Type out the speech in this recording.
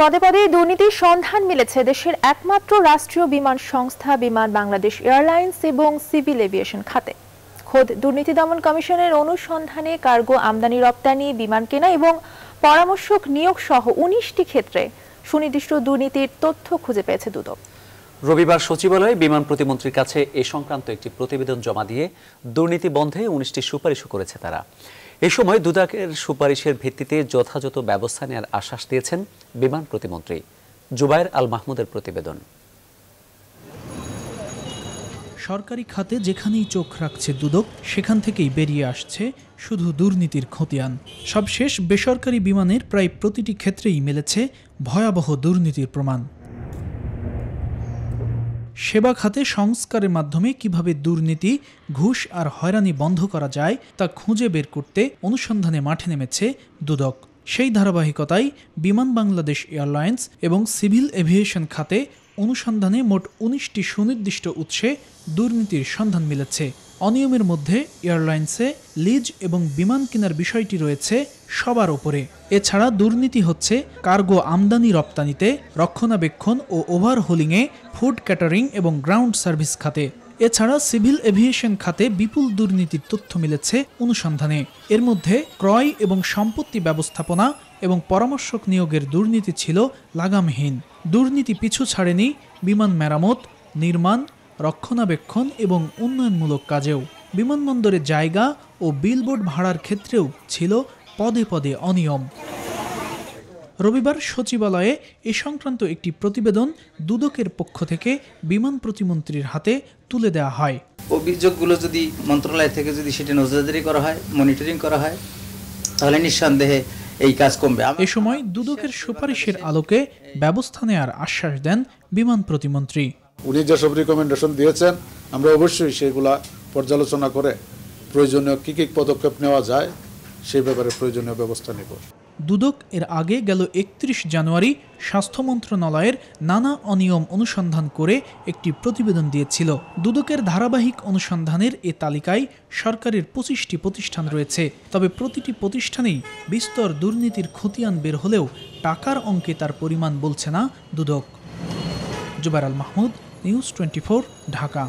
পদে পদে দুর্নীতির সন্ধান মিলেছে দেশের একমাত্র রাষ্ট্রীয় বিমান সংস্থা বিমান বাংলাদেশ এয়ারলাইন্স এবং সিভিল এভিয়েশন খাতে। খোদ দুর্নীতি দমন কমিশনের অনুসন্ধানে কার্গো আমদানি রপ্তানি, বিমান কেনা এবং পরামর্শক নিয়োগ সহ উনিশটি ক্ষেত্রে সুনির্দিষ্ট দুর্নীতির তথ্য খুঁজে পেয়েছে দুদক। রবিবার সচিবালয়ে বিমান প্রতিমন্ত্রীর কাছে এ সংক্রান্ত একটি প্রতিবেদন জমা দিয়ে দুর্নীতি বন্ধে উনিশটি সুপারিশও করেছে তারা। এ সময় দুদকের সুপারিশের ভিত্তিতে যথাযথ ব্যবস্থা নেওয়ার আশ্বাস দিয়েছেন বিমান প্রতিমন্ত্রী। জুবায়ের আল মাহমুদের প্রতিবেদন। সরকারি খাতে যেখানেই চোখ রাখছে দুদক, সেখান থেকেই বেরিয়ে আসছে শুধু দুর্নীতির খতিয়ান। সবশেষ বেসরকারি বিমানের প্রায় প্রতিটি ক্ষেত্রেই মিলেছে ভয়াবহ দুর্নীতির প্রমাণ। সেবা খাতে সংস্কারের মাধ্যমে কীভাবে দুর্নীতি, ঘুষ আর হয়রানি বন্ধ করা যায় তা খুঁজে বের করতে অনুসন্ধানে মাঠে নেমেছে দুদক। সেই ধারাবাহিকতাই বিমান বাংলাদেশ এয়ারলাইন্স এবং সিভিল এভিয়েশন খাতে অনুসন্ধানে মোট উনিশটি সুনির্দিষ্ট উৎসে দুর্নীতির সন্ধান মিলেছে। অনিয়মের মধ্যে এয়ারলাইন্সে লিজ এবং বিমান কেনার বিষয়টি রয়েছে সবার ওপরে। এছাড়া দুর্নীতি হচ্ছে কার্গো আমদানি রপ্তানিতে, রক্ষণাবেক্ষণ ও ওভারহোলিংয়ে, ফুড ক্যাটারিং এবং গ্রাউন্ড সার্ভিস খাতে। এছাড়া সিভিল এভিয়েশন খাতে বিপুল দুর্নীতির তথ্য মিলেছে অনুসন্ধানে। এর মধ্যে ক্রয় এবং সম্পত্তি ব্যবস্থাপনা এবং পরামর্শক নিয়োগের দুর্নীতি ছিল লাগামহীন। দুর্নীতি পিছু ছাড়েনি বিমান মেরামত, নির্মাণ রক্ষণাবেক্ষণ এবং উন্নয়নমূলক কাজেও বিমানবন্দরের জায়গা ও বিলবোর্ড ভাড়ার ক্ষেত্রেও ছিল পদে পদে অনিয়ম। রবিবার সচিবালয়ে এ সংক্রান্ত একটি প্রতিবেদন দুদকের পক্ষ থেকে বিমান প্রতিমন্ত্রীর হাতে তুলে দেওয়া হয়। অভিযোগগুলো যদি মন্ত্রণালয় থেকে যদি সেটা নজরদারি করা হয় মনিটরিং করা হয় তাহলে নিঃসন্দেহে এই কাজ কমবে। এ সময় দুদকের সুপারিশের আলোকে ব্যবস্থা নেয়ার আশ্বাস দেন বিমান প্রতিমন্ত্রী। উনি যেসব রিকমেন্ডেশন দিয়েছেন, আমরা অবশ্যই সেগুলা পর্যালোচনা করে প্রয়োজনীয় কী কী পদক্ষেপ নেওয়া যায়, সেই ব্যাপারে প্রয়োজনীয় ব্যবস্থা নেব। দুদক এর আগে গেল একত্রিশ জানুয়ারি স্বাস্থ্য মন্ত্রণালয়ের নানা অনিয়ম অনুসন্ধান করে একটি প্রতিবেদন দিয়েছিল। দুদকের ধারাবাহিক অনুসন্ধানের এ তালিকায় সরকারের পঁচিশটি প্রতিষ্ঠান রয়েছে। তবে প্রতিটি প্রতিষ্ঠানেই বিস্তর দুর্নীতির খতিয়ান বের হলেও টাকার অঙ্কে তার পরিমাণ বলছে না দুদক। Jubair Al Mahmud news twenty Dhaka.